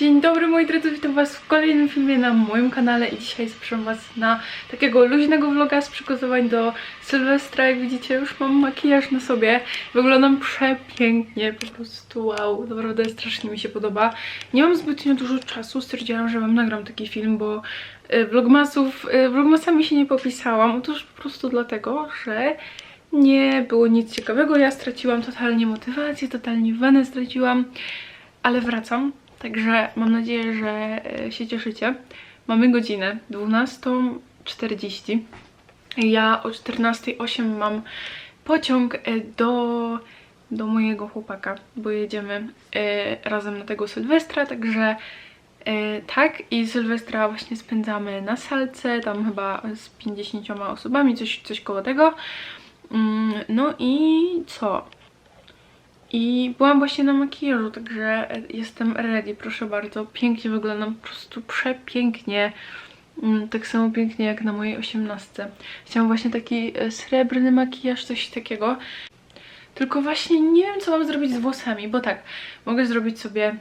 Dzień dobry moi drodzy, witam was w kolejnym filmie na moim kanale i dzisiaj zapraszam was na takiego luźnego vloga z przygotowań do Sylwestra. Jak widzicie już mam makijaż na sobie, wyglądam przepięknie, po prostu wow, naprawdę strasznie mi się podoba. Nie mam zbytnio dużo czasu, stwierdziłam, że wam nagram taki film, bo y, vlogmasów, y, vlogmasami się nie popisałam, otóż po prostu dlatego, że nie było nic ciekawego, ja straciłam totalnie motywację, totalnie wenę straciłam, ale wracam. Także mam nadzieję, że e, się cieszycie. Mamy godzinę 12.40. Ja o 14.08 mam pociąg e, do, do mojego chłopaka, bo jedziemy e, razem na tego Sylwestra, także tak i Sylwestra właśnie spędzamy na salce, tam chyba z 50 osobami, coś, coś koło tego. Mm, No i co? I byłam właśnie na makijażu, także jestem ready, proszę bardzo. Pięknie wyglądam, po prostu przepięknie. Mm, Tak samo pięknie jak na mojej osiemnastce. Chciałam właśnie taki e, srebrny makijaż, coś takiego. Tylko właśnie nie wiem, co mam zrobić z włosami, bo tak, mogę zrobić sobie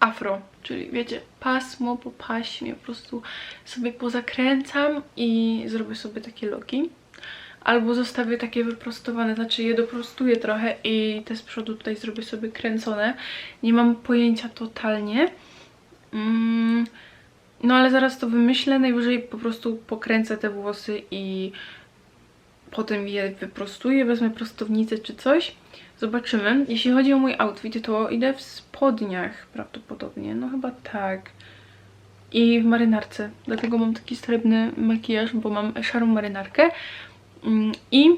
afro, czyli wiecie, pasmo po paśmie, po prostu sobie pozakręcam i zrobię sobie takie loki albo zostawię takie wyprostowane, znaczy je doprostuję trochę i te z przodu tutaj zrobię sobie kręcone. Nie mam pojęcia totalnie. Mm, no ale zaraz to wymyślę, najwyżej po prostu pokręcę te włosy i potem je wyprostuję, wezmę prostownicę czy coś. Zobaczymy. Jeśli chodzi o mój outfit, to idę w spodniach prawdopodobnie, no chyba tak. I w marynarce, dlatego mam taki srebrny makijaż, bo mam szarą marynarkę. Mm, I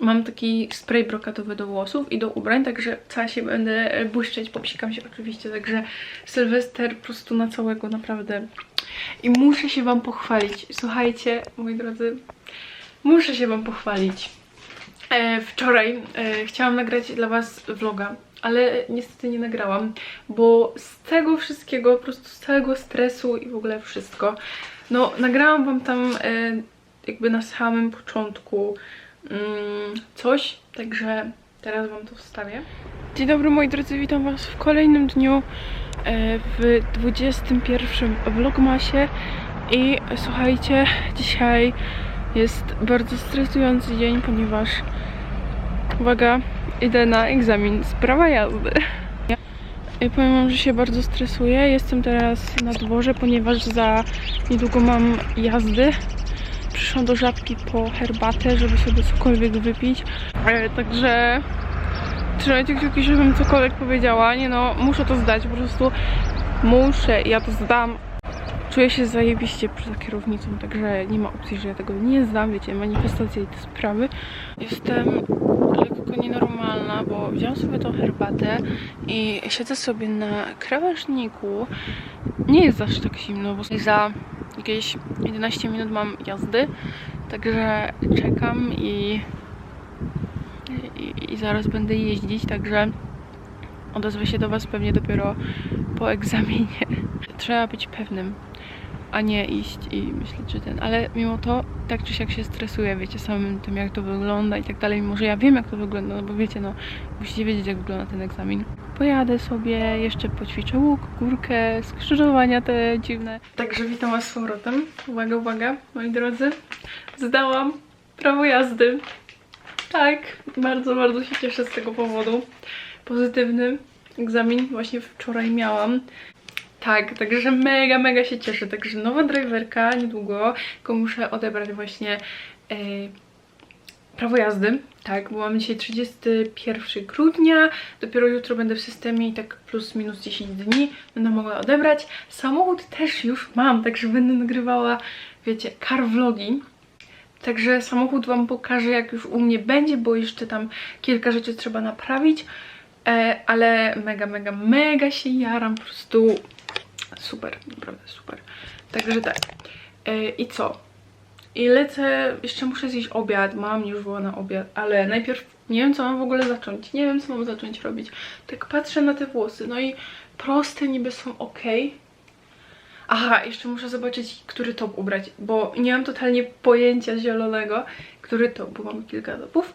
mam taki spray brokatowy do włosów i do ubrań, także cała się będę błyszczeć, popsikam się oczywiście, także Sylwester po prostu na całego naprawdę. I muszę się wam pochwalić. Słuchajcie, moi drodzy, muszę się wam pochwalić. E, wczoraj e, chciałam nagrać dla was vloga, ale niestety nie nagrałam, bo z tego wszystkiego, po prostu z całego stresu i w ogóle wszystko, no nagrałam wam tam e, jakby na samym początku mm, coś, także teraz wam to wstawię. Dzień dobry moi drodzy, witam was w kolejnym dniu e, w 21 vlogmasie i słuchajcie, dzisiaj jest bardzo stresujący dzień, ponieważ uwaga, idę na egzamin z prawa jazdy. Ja powiem wam, że się bardzo stresuję. Jestem teraz na dworze, ponieważ za niedługo mam jazdy do żabki po herbatę, żeby sobie cokolwiek wypić. E, także trzymajcie kciuki, żebym cokolwiek powiedziała. Nie no, muszę to zdać, po prostu muszę ja to zdam. Czuję się zajebiście za kierownicą, także nie ma opcji, że ja tego nie zdam. Wiecie, manifestacje i te sprawy. Jestem lekko nienormalna, bo wziąłam sobie tą herbatę i siedzę sobie na krawężniku. Nie jest aż tak zimno, bo za jakieś 11 minut mam jazdy, także czekam i, i, i zaraz będę jeździć, także odezwę się do Was pewnie dopiero po egzaminie. Trzeba być pewnym, a nie iść i myśleć, że ten, ale mimo to tak czy siak się stresuję, wiecie, samym tym jak to wygląda i tak dalej, mimo że ja wiem jak to wygląda, no bo wiecie, no musicie wiedzieć jak wygląda ten egzamin. Pojadę sobie, jeszcze poćwiczę łuk, górkę, skrzyżowania te dziwne. Także witam Was z powrotem. Uwaga, uwaga, moi drodzy. Zdałam prawo jazdy. Tak, bardzo, bardzo się cieszę z tego powodu. Pozytywny egzamin właśnie wczoraj miałam. Tak, także mega, mega się cieszę. Także nowa driverka niedługo, tylko muszę odebrać właśnie e, prawo jazdy. Tak, bo mamy dzisiaj 31 grudnia, dopiero jutro będę w systemie i tak plus minus 10 dni będę mogła odebrać. Samochód też już mam, także będę nagrywała, wiecie, car vlogi. Także samochód Wam pokażę, jak już u mnie będzie, bo jeszcze tam kilka rzeczy trzeba naprawić. E, ale mega, mega, mega się jaram, po prostu super, naprawdę super. Także tak. E, I co? I lecę, jeszcze muszę zjeść obiad, mam już woła na obiad, ale najpierw nie wiem, co mam w ogóle zacząć. Nie wiem, co mam zacząć robić. Tak patrzę na te włosy, no i proste niby są ok. Aha, jeszcze muszę zobaczyć, który top ubrać, bo nie mam totalnie pojęcia zielonego, który top, bo mam kilka topów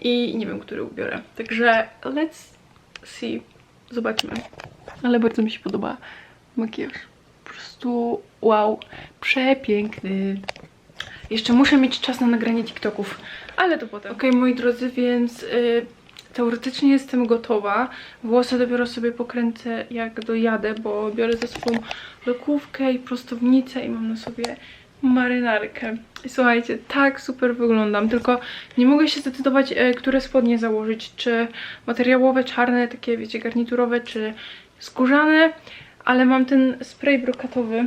i nie wiem, który ubiorę. Także let's see. Zobaczmy. ale bardzo mi się podoba makijaż. Po prostu wow, przepiękny. Jeszcze muszę mieć czas na nagranie TikToków, ale to potem. Okej, moi drodzy, więc y, teoretycznie jestem gotowa. Włosy dopiero sobie pokręcę jak dojadę, bo biorę ze sobą lokówkę i prostownicę i mam na sobie marynarkę. I słuchajcie, tak super wyglądam, tylko nie mogę się zdecydować, e, które spodnie założyć, czy materiałowe, czarne, takie wiecie, garniturowe, czy skórzane, ale mam ten spray brokatowy,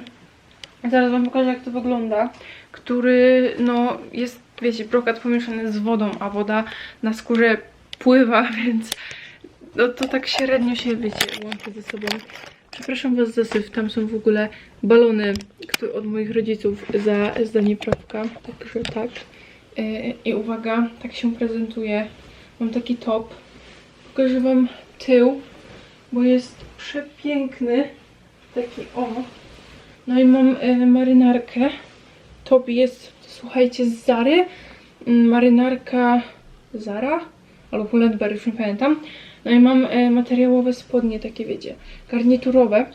zaraz wam pokażę jak to wygląda, który no jest, wiecie, brokat pomieszany z wodą, a woda na skórze pływa, więc no to tak średnio się, wiecie, łączy ze sobą. Przepraszam was za syf, tam są w ogóle balony które od moich rodziców za zdanie prawka, także tak. E, I uwaga, tak się prezentuje. Mam taki top. Pokażę wam tył, bo jest przepiękny. Taki o. No i mam e, marynarkę. Top jest, słuchajcie, z Zary. Mm, Marynarka Zara albo Pull&Bear, już nie pamiętam. No i mam e, materiałowe spodnie, takie wiecie, garniturowe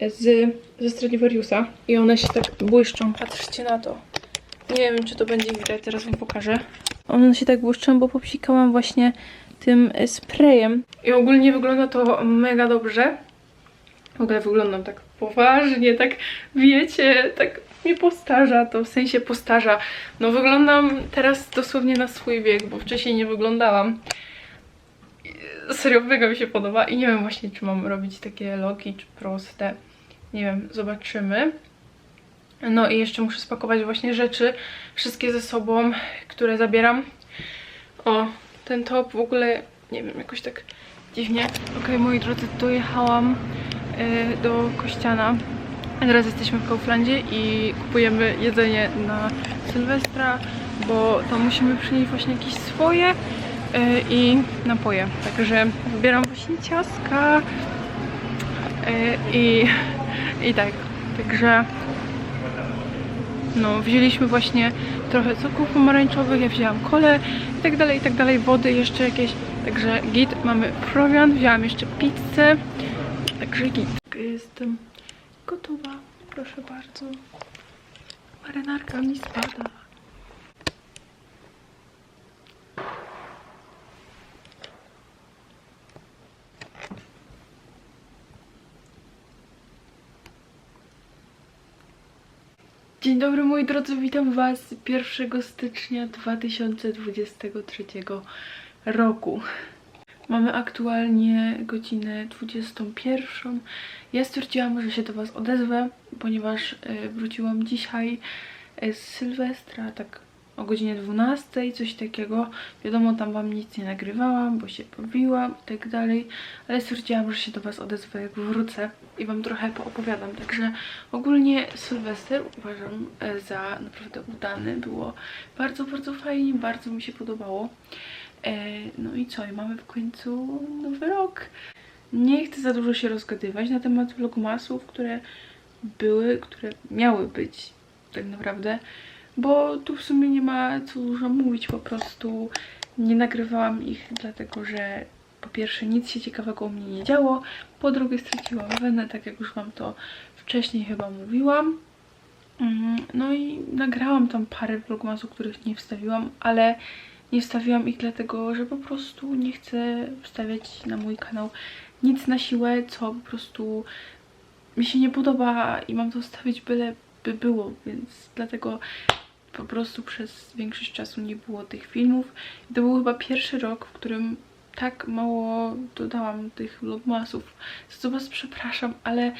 e, z, ze Stradivariusa i one się tak błyszczą, patrzcie na to. Nie wiem, czy to będzie widać, teraz wam pokażę. One się tak błyszczą, bo popsikałam właśnie tym sprayem. I ogólnie wygląda to mega dobrze. W ogóle wyglądam tak poważnie, tak wiecie, tak mnie postarza, to w sensie postarza. No wyglądam teraz dosłownie na swój wiek, bo wcześniej nie wyglądałam. Serio, mega mi się podoba i nie wiem właśnie, czy mam robić takie loki, czy proste. Nie wiem, zobaczymy. No i jeszcze muszę spakować właśnie rzeczy, wszystkie ze sobą, które zabieram. O, ten top w ogóle, nie wiem, jakoś tak dziwnie. Okej, moi drodzy, dojechałam do Kościana. Teraz jesteśmy w Kauflandzie i kupujemy jedzenie na Sylwestra, bo tam musimy przynieść właśnie jakieś swoje y, i napoje. Także wybieram właśnie ciastka y, i, i tak. Także no, wzięliśmy właśnie trochę soków pomarańczowych, ja wzięłam kole i tak dalej, i tak dalej, wody jeszcze jakieś. Także git, mamy prowiant, wzięłam jeszcze pizzę, także. Jestem gotowa, proszę bardzo. Marynarka mi spada. Dzień dobry moi drodzy, witam was 1 stycznia 2023 roku. Mamy aktualnie godzinę 21. Ja stwierdziłam, że się do was odezwę, ponieważ e, wróciłam dzisiaj e, z Sylwestra, tak o godzinie 12, coś takiego. Wiadomo, tam wam nic nie nagrywałam, bo się pobiłam i tak dalej, ale stwierdziłam, że się do was odezwę jak wrócę i wam trochę poopowiadam. Także ogólnie Sylwester uważam e, za naprawdę udany. Było bardzo, bardzo fajnie, bardzo mi się podobało. E, No i co? I mamy w końcu nowy rok. Nie chcę za dużo się rozgadywać na temat vlogmasów, które były, które miały być tak naprawdę, bo tu w sumie nie ma co dużo mówić, po prostu nie nagrywałam ich dlatego, że po pierwsze nic się ciekawego u mnie nie działo, po drugie straciłam wenę, tak jak już wam to wcześniej chyba mówiłam. Mm, No i nagrałam tam parę vlogmasów, których nie wstawiłam, ale nie wstawiłam ich dlatego, że po prostu nie chcę wstawiać na mój kanał nic na siłę, co po prostu mi się nie podoba i mam to wstawić byle by było, więc dlatego po prostu przez większość czasu nie było tych filmów. I to był chyba pierwszy rok, w którym tak mało dodałam tych vlogmasów, za co was przepraszam, ale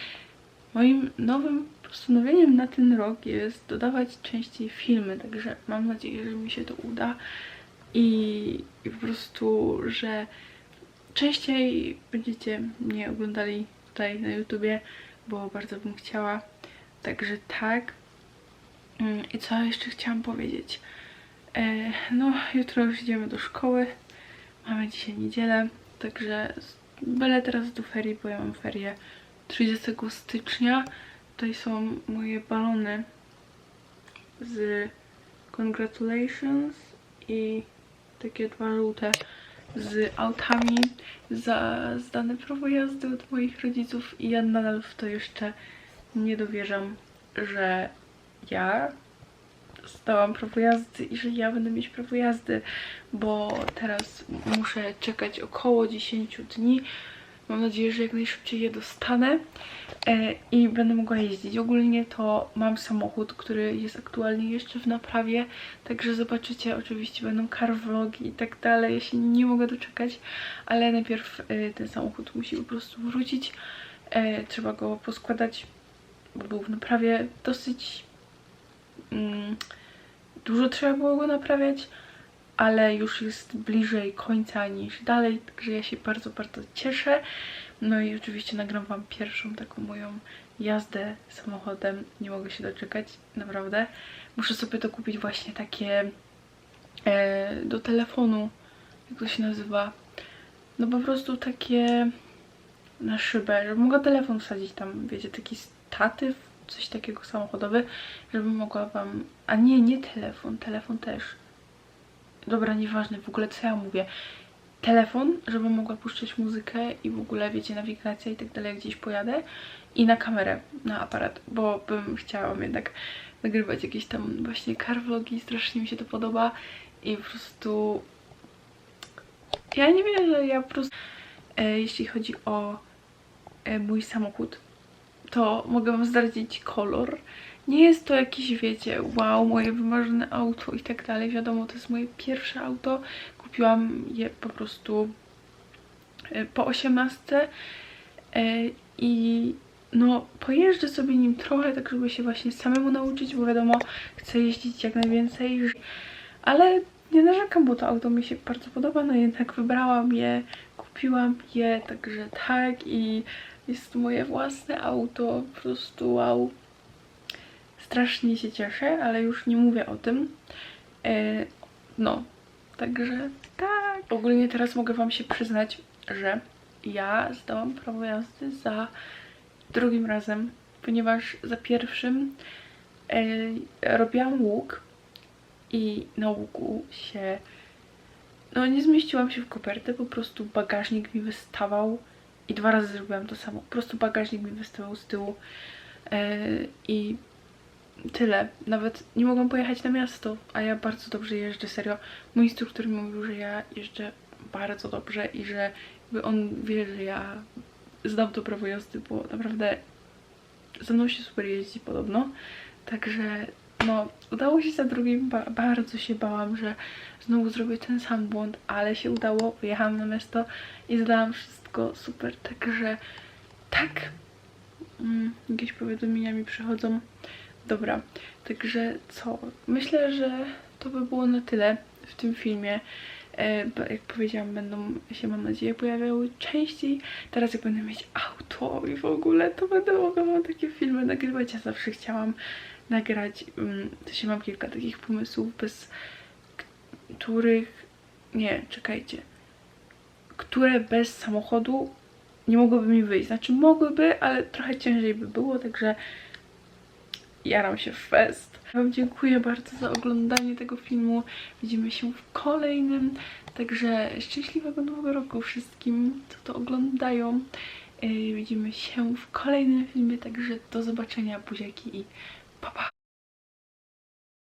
moim nowym postanowieniem na ten rok jest dodawać częściej filmy, także mam nadzieję, że mi się to uda i, i po prostu, że częściej będziecie mnie oglądali tutaj na YouTubie, bo bardzo bym chciała. Także tak. Mm, I co jeszcze chciałam powiedzieć? E, no, jutro już idziemy do szkoły. Mamy dzisiaj niedzielę, także byle teraz do ferii, bo ja mam ferię 30 stycznia. Tutaj są moje balony z Congratulations i takie dwa żółte z autami za zdane prawo jazdy od moich rodziców i ja nadal w to jeszcze nie dowierzam, że ja zdałam prawo jazdy i że ja będę mieć prawo jazdy, bo teraz muszę czekać około 10 dni. Mam nadzieję, że jak najszybciej je dostanę e, i będę mogła jeździć. Ogólnie to mam samochód, który jest aktualnie jeszcze w naprawie, także zobaczycie, oczywiście będą car vlogi i tak dalej. Ja się nie mogę doczekać, ale najpierw e, ten samochód musi po prostu wrócić. E, trzeba go poskładać, bo był w naprawie dosyć mm, dużo trzeba było go naprawiać, ale już jest bliżej końca niż dalej, także ja się bardzo, bardzo cieszę. No i oczywiście nagram Wam pierwszą taką moją jazdę samochodem. Nie mogę się doczekać, naprawdę. Muszę sobie to kupić właśnie takie e, do telefonu, jak to się nazywa. No po prostu takie na szybę, żeby mogła telefon wsadzić tam, wiecie, taki statyw, coś takiego samochodowy, żeby mogła wam... A nie, nie telefon, telefon też. Dobra, nieważne w ogóle co ja mówię. Telefon, żebym mogła puszczać muzykę i w ogóle, wiecie, nawigacja i tak dalej, gdzieś pojadę. I na kamerę, na aparat, bo bym chciała jednak nagrywać jakieś tam właśnie car vlogi, strasznie mi się to podoba i po prostu... Ja nie wiem, że ja po prostu... E, jeśli chodzi o e, mój samochód, to mogę wam zdradzić kolor. Nie jest to jakieś, wiecie, wow, moje wymarzone auto i tak dalej. Wiadomo, to jest moje pierwsze auto. Kupiłam je po prostu e, po 18 e, i no pojeżdżę sobie nim trochę, tak żeby się właśnie samemu nauczyć, bo wiadomo, chcę jeździć jak najwięcej, ale nie narzekam, bo to auto mi się bardzo podoba, no jednak wybrałam je, kupiłam je, także tak i jest to moje własne auto, po prostu wow. Strasznie się cieszę, ale już nie mówię o tym. E, no, także tak. Ogólnie teraz mogę wam się przyznać, że ja zdałam prawo jazdy za drugim razem, ponieważ za pierwszym e, robiłam łuk i na łuku się no nie zmieściłam się w kopertę, po prostu bagażnik mi wystawał i dwa razy zrobiłam to samo. Po prostu bagażnik mi wystawał z tyłu yy, i tyle. Nawet nie mogłam pojechać na miasto, a ja bardzo dobrze jeżdżę, serio. Mój instruktor mówił, że ja jeżdżę bardzo dobrze i że on wie, że ja zdam to prawo jazdy, bo naprawdę ze mną się super jeździ podobno. Także no, udało się za drugim, ba bardzo się bałam, że znowu zrobię ten sam błąd, ale się udało, wyjechałam na miasto i zdałam wszystko super, także tak, mm, jakieś powiadomienia mi przychodzą. Dobra, także co? Myślę, że to by było na tyle w tym filmie. E, jak powiedziałam, będą się, mam nadzieję, pojawiały częściej. Teraz jak będę mieć auto i w ogóle, to będę mogła wam takie filmy nagrywać. Ja zawsze chciałam nagrać, to się mam kilka takich pomysłów, bez których, nie, czekajcie, które bez samochodu nie mogłyby mi wyjść. Znaczy mogłyby, ale trochę ciężej by było, także jaram się fest. Wam dziękuję bardzo za oglądanie tego filmu. Widzimy się w kolejnym. Także szczęśliwego nowego roku wszystkim, co to oglądają. Yy, widzimy się w kolejnym filmie, także do zobaczenia, buziaki i pa pa!